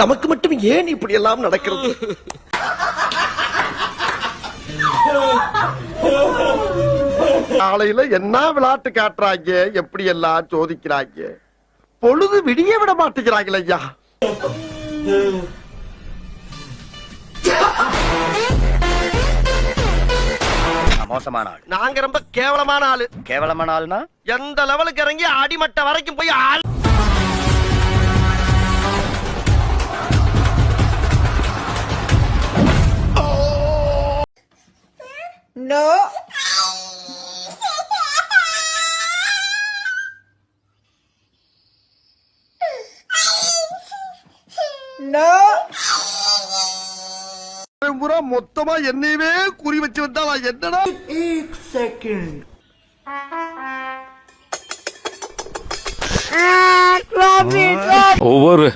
நமக்கு மட்டும் ஏன் இப்படி எல்லாம் நடக்கிறது? காலையில என்ன விளையாட்டு காட்டுறாங்க? எப்படி எல்லாம் சோதிக்கிறாங்க? பொழுது விடிய விட மாட்டேங்கிறாங்களே ஐயா. மோசமான ஆள். நாங்க ரொம்ப கேவலமான ஆளு. கேவலமான ஆள்னா? எந்த லெவலுக்கு இறங்கி அடிமட்ட வரைக்கும் போய் ஆள் No. பூரா மொத்தமா என்னையவே குறி வச்சு வந்தா என்னடா? ஒவ்வொரு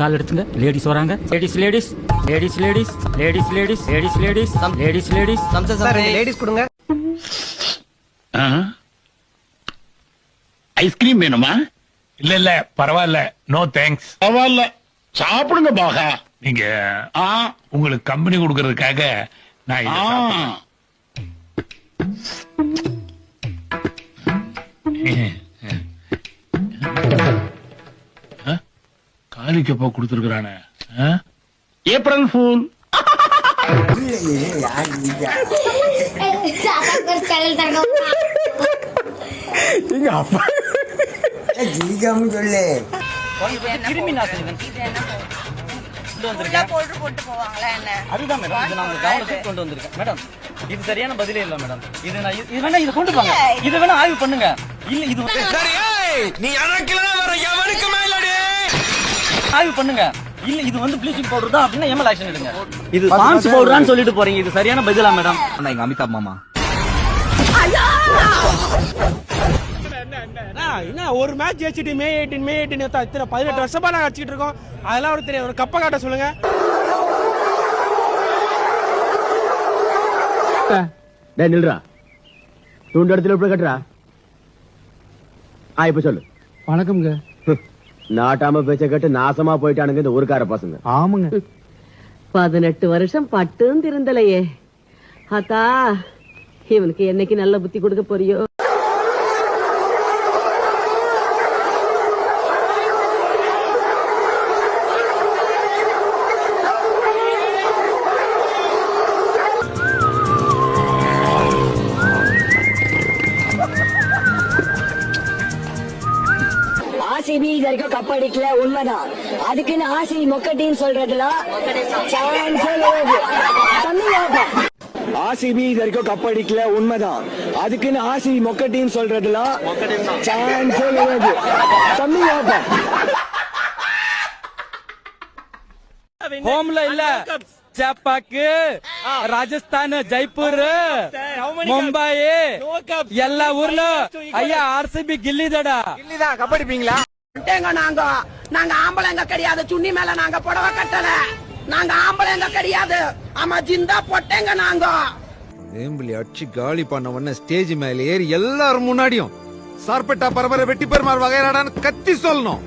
கால் எடுத்துங்க. லேடிஸ் வராங்க. Ladies ladies ladies ladies ladies ladies ladies ladies ladies ladies ladies கொடுங்க. ஐஸ்கிரீம் வேணுமா? இல்ல இல்ல. பரவாயில்ல. நோ தேங்க்ஸ் பரவாயில்ல. சாப்பிடுங்க பாகா. நீங்க ஆ உங்களுக்கு கம்பெனி கொடுக்கறதுக்காக நான் இதை காலிக்கப்பா கொடுத்துருக்கானே ஏப்ரல் ஃபூல். அதுதான் மேடம் இது நான் உங்க கவனத்துக்கு கொண்டு வந்திருக்கேன். மேடம் இது சரியான பதிலே இல்ல மேடம் இது நான் இது வேணா இது கொண்டு போங்க இது வேணா ஆய்வு பண்ணுங்க. இல்ல இது நீ அடக்கல ஆய்வு பண்ணுங்க. இல்ல இது வந்து ப்ளீச்சிங் பவுடர் தான் அப்படின்னா எம்எல் ஆக்ஷன் எடுங்க? இது பான்ஸ் பவுடர்னு சொல்லிட்டு போறீங்க. இது சரியான பதிலா மேடம் எங்க அமிதாப் மாமா. என்ன ஒரு மேட்ச் ஜெயிச்சிட்டு மே எயிட்டீன் மே எயிட்டீன் இத்தனை பதினெட்டு வருஷமா நாங்க அடிச்சிட்டு இருக்கோம். அதெல்லாம் ஒரு தெரியும் ஒரு கப்ப காட்ட சொல்லுங்க. டேய் நில்றா. துண்டு இடத்துல எப்படி கட்டுறா. ஆ இப்ப சொல்லு. வணக்கம்ங்க. நாட்டாம பேச்ச கேட்டு நாசமா போயிட்டானுங்க இந்த ஊருக்கார பசங்க. ஆமாங்க. பதினெட்டு வருஷம் பட்டும் திருந்தலையே அத்தா இவனுக்கு என்னைக்கு நல்ல புத்தி கொடுக்க போறியோ? ஆர்சிபி இது வரைக்கும் கப் அடிக்கல உண்மைதான் அதுக்குன்னு ஆர்சிபி மொக்கட்டின்னு சொல்றதுலாம். ஆர்சிபி இது வரைக்கும் கப் அடிக்கல உண்மைதான். அதுக்குன்னு ஆர்சிபி மொக்க டீம் சொல்றதுலாம் சான்ஸே கிடையாது தம்பி ஹோம்ல இல்ல. ஜப்பாக்கு ராஜஸ்தான் ஜெய்ப்பூர் மும்பை எல்லா ஊர்ல. ஐயா ஆர்சிபி கில்லிதடா. பொட்டேங்க நாங்க? நாங்க ஆம்பளைங்க கிடையாது. சுண்ணி மேல நாங்க புடவை கட்டல. நாங்க ஆம்பளைங்க கிடையாது. ஆமா ஜிந்தா பொட்டேங்க நாங்க. வேம்பிலி அடிச்சு காலி பண்ண உடனே ஸ்டேஜ் மேல ஏறி எல்லாரும் முன்னாடியும் சார்பெட்டா பரபர வெட்டி பெருமாள் வகையறாடான்னு கத்தி சொல்லணும்.